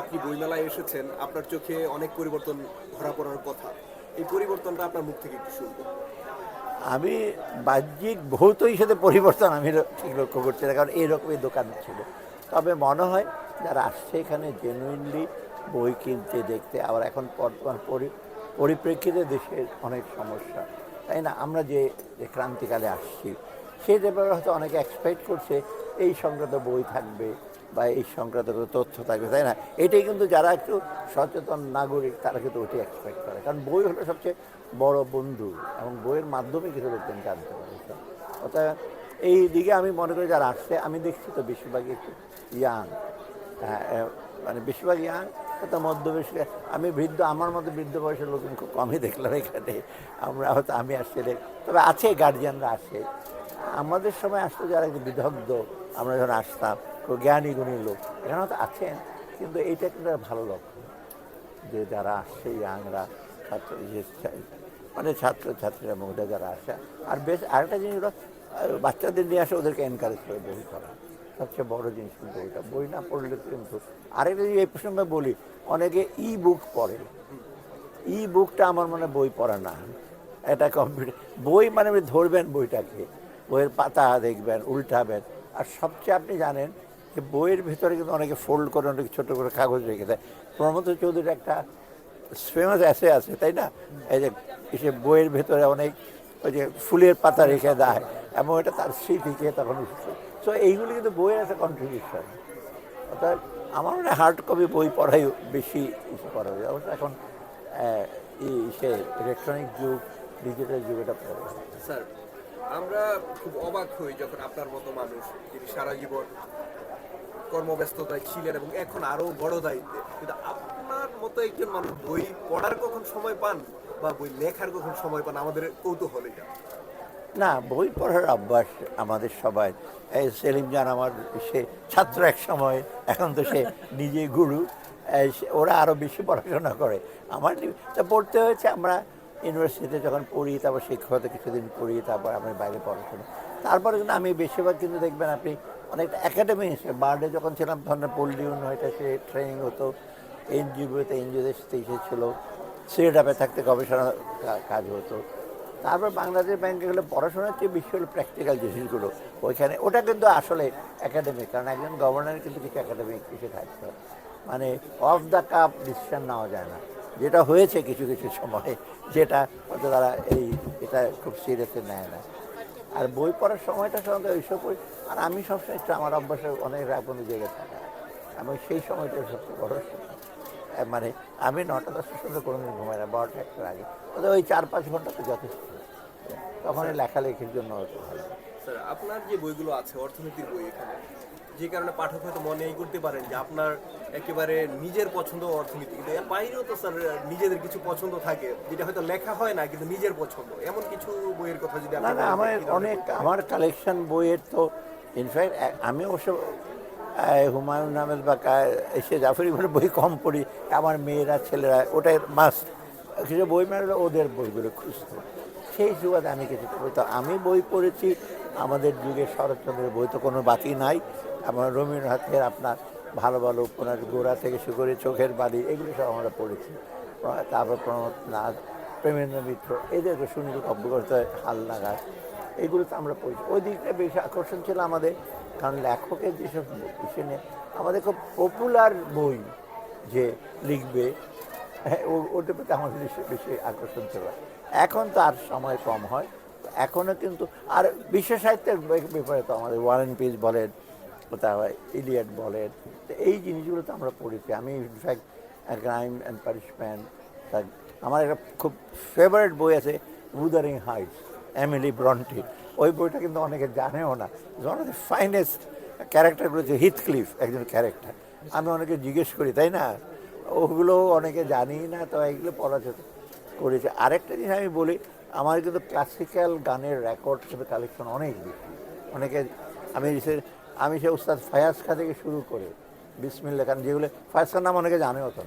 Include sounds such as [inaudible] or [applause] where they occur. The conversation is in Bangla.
আপনি বইমেলায় এসেছেন, আপনার চোখে অনেক পরিবর্তন ধরা পড়ার কথা। এই পরিবর্তনটা আপনার মুখ থেকে একটু শুনব। আমি বাহ্যিক ভৌত হিসেবে পরিবর্তন আমি ঠিক লক্ষ্য করছি না, কারণ এইরকমই দোকান ছিল। তবে মনে হয় যারা আসছে এখানে জেনুইনলি বই কিনতে, দেখতে, আবার এখন বর্তমান পরি পরিপ্রেক্ষিতে দেশের অনেক সমস্যা। তাই না? আমরা যে যে ক্রান্তিকালে আসছি সেই ব্যাপারে হয়তো অনেকে এক্সপেক্ট করছে এই সংক্রান্ত বই থাকবে বা এই সংক্রান্ত তথ্য থাকবে, তাই না? এটাই কিন্তু যারা একটু সচেতন নাগরিক, তারা কিন্তু ওটি এক্সপেক্ট করে। কারণ বই হলো সবচেয়ে বড় বন্ধু এবং বইয়ের মাধ্যমে কিছু লোকজন জানতে পারে। অর্থাৎ এই দিকে আমি মনে করি যারা আসছে, আমি দেখছি তো বেশিরভাগই একটু ইয়াং মানে বেশিরভাগ ইয়াং তো মধ্যবয়সী আমি বৃদ্ধ, আমার মতো বৃদ্ধ বয়সের লোকজন খুব কমই দেখলাম এখানে। আমরা হয়তো আমি আসছি তবে আছে গার্জিয়ানরা আসে আমাদের সময় আসতো যারা বিদগ্ধ আমরা যখন আসতাম জ্ঞানী গুণী লোক এখানে হয়তো আছেন কিন্তু এইটা কিন্তু ভালো লক্ষণ যে যারা আসছে ইয়াংরা ছাত্র মানে ছাত্র ছাত্রীরা মহিলা যারা আসে আর বেশ আরেকটা জিনিস আহ, বাচ্চাদের নিয়ে আসে ওদেরকে এনকারেজ করে বই পড়া। সবচেয়ে বড় জিনিস কিন্তু ওইটা। বই না পড়লে কিন্তু আরেকটা জিনিস এই প্রসঙ্গে বলি অনেকে ই বুক পড়ে। ই বুকটা আমার মনে বই পড়া না। এটা কম্পিউটার বই মানে ধরবেন বইটাকে। বইয়ের পাতা দেখবেন, উল্টাবেন। আর সবচেয়ে আপনি জানেন যে বইয়ের ভিতরে কিন্তু অনেকে ফোল্ড করে, অনেক ছোটো করে কাগজ রেখে দেয়। প্রমোদ চৌধুরীর একটা ফেমাস অ্যাসে আছে, তাই না? এই যে সে বইয়ের ভেতরে অনেক ওই যে ফুলের পাতা রেখে দেয়, এবং এটা তার স্মৃতিকে তখন সো এইগুলি কিন্তু বইয়ের একটা কন্ট্রিবিউশন অর্থাৎ আমার মনে হার্ড কপি বই পড়াই বেশি করা। যায় অবশ্য এখন ইলেকট্রনিক যুগ ডিজিটাল যুগ, এটা পড়ে। স্যার আমরা খুব অবাক হই যখন আপনার মতো মানুষ যিনি সারা জীবন কর্মব্যস্ততায় ছিলেন এবং এখন আরও বড় দায়িত্বে। কিন্তু আপনার মতো একজন মানুষ বই পড়ার কখন সময় পান বা বই লেখার কখন সময় পান? আমাদের কৌতূহল এটা না বই পড়ার অভ্যাস আমাদের সবাই। এই সেলিম জান আমার সে ছাত্র এক সময় এখন তো সে [laughs] নিজে গুরু। ওরা আরও বেশি পড়াশোনা করে। আমার তা পড়তে হয়েছে আমরা ইউনিভার্সিটিতে যখন পড়ি, তারপর শিক্ষকতা কিছুদিন পড়ি তারপর আমি বাইরে পড়াশোনা তারপরে কিন্তু আমি বেশিরভাগ কিন্তু দেখবেন আপনি অনেকটা একাডেমি হিসেবে বার্ডে যখন ছিলাম তখন পল্লী উন্নয়নটা সে ট্রেনিং হতো এনজিওতে এনজিওদের সাথে এসেছিল সিলেটাপে থাকতে গবেষণা কাজ হতো। তারপর বাংলাদেশ ব্যাংকে গেলে পড়াশোনার চেয়ে বেশি হলো প্র্যাকটিক্যাল জিনিসগুলো। ওইখানে, ওটা কিন্তু আসলে একাডেমিক কারণ একজন গভর্নরের কিন্তু কিছু একাডেমিক কিছু থাকতে হয়। মানে অফ দ্য কাপ ডিসিশন নেওয়া যায় না। যেটা হয়েছে কিছু কিছু সময়, যেটা হয়তো তারা এই, এটা খুব সিরিয়াসে নেয় না। আর বই পড়ার সময়টা সাধারণত ওইসব বই, আর আমি সবসময় আমার অভ্যাসে অনেক রাগ জায়গায় থাকা। আমি সেই সময়টা সবচেয়ে বড় সময়। মানে আমি নটা দশটার সময় কোনোদিন ঘুমাই না, বারোটা একটার আগে। ওই চার পাঁচ ঘণ্টা তো যথেষ্ট। তখন লেখালেখির জন্য হতো ভালো। স্যার আপনার যে বইগুলো আছে অর্থনীতির বই এখানে যে কারণে পাঠক হয়তো মনে এই করতে পারেন যে আপনার একেবারে নিজের পছন্দ অর্থনীতি। কিন্তু এর বাইরেও তো স্যার নিজেদের কিছু পছন্দ থাকে যেটা হয়তো লেখা হয় না কিন্তু নিজের পছন্দ। এমন কিছু বইয়ের কথা যদি না না আমার অনেক আমার কালেকশন বইয়ের তো ইনফ্যাক্ট আমি অবশ্য হুমায়ুন আহমেদ বা এসে জাফরি বলে বই কম পড়ি। আমার মেয়েরা ছেলেরা ওটাই মাস্ট কিছু বই মেলে ওদের বইগুলো খুঁজতো সেই সুবাদে আমি কিছু বই তো আমি বই পড়েছি, আমাদের যুগে শরৎচন্দ্রের বই তো কোনো বাতি নাই। আমার রবীন্দ্রনাথের আপনার ভালো ভালো উপন্যাস গোড়া থেকে শুরু করে চোখের বাড়ি এগুলো সব আমরা পড়েছি। তারপর প্রণব নাথ প্রেমেন্দ্র মিত্র এদেরকে সুনীল কব্যকর্তা হালনাগাদ এগুলো তো আমরা পড়েছি। ওই দিকটা বেশি আকর্ষণ ছিল আমাদের, কারণ লেখকের যেসব বিষয় নিয়ে, আমাদের খুব পপুলার বই যে লিখবে হ্যাঁ, ওটার প্রতি আমাদের বেশি আকর্ষণ ছিল। এখন তো আর সময় কম হয়। এখনও কিন্তু আর বিশ্ব সাহিত্যের ব্যাপারে তো আমাদের ওয়ারেন পিস বলেন তারপর ইলিয়াট বলেন। এই জিনিসগুলো তো আমরা পড়েছি। আমি ইনফ্যাক্ট ক্রাইম অ্যান্ড পানিশমেন্ট আমার একটা খুব ফেভারিট বই আছে উদারিং হাইটস এমিলি ব্রন্টি ওই বইটা কিন্তু অনেকে জানেও না। ওয়ান অফ দ্য ফাইনেস্ট ক্যারেক্টারগুলো হচ্ছে হিথক্লিফ একজন ক্যারেক্টার আমি অনেকে জিজ্ঞেস করি তাই না? ওগুলো অনেকে জানি না, তো এইগুলো পড়াশোনা করেছে। আরেকটা জিনিস আমি বলি, আমার কিন্তু ক্লাসিক্যাল গানের রেকর্ড হিসেবে কালেকশন অনেক বেশি। অনেকে, আমি আমি সে উস্তাদ ফায়াজ খা থেকে শুরু করে বিসমিল্লা খান যেগুলো, ফায়াজ খান নাম অনেকে জানেও তো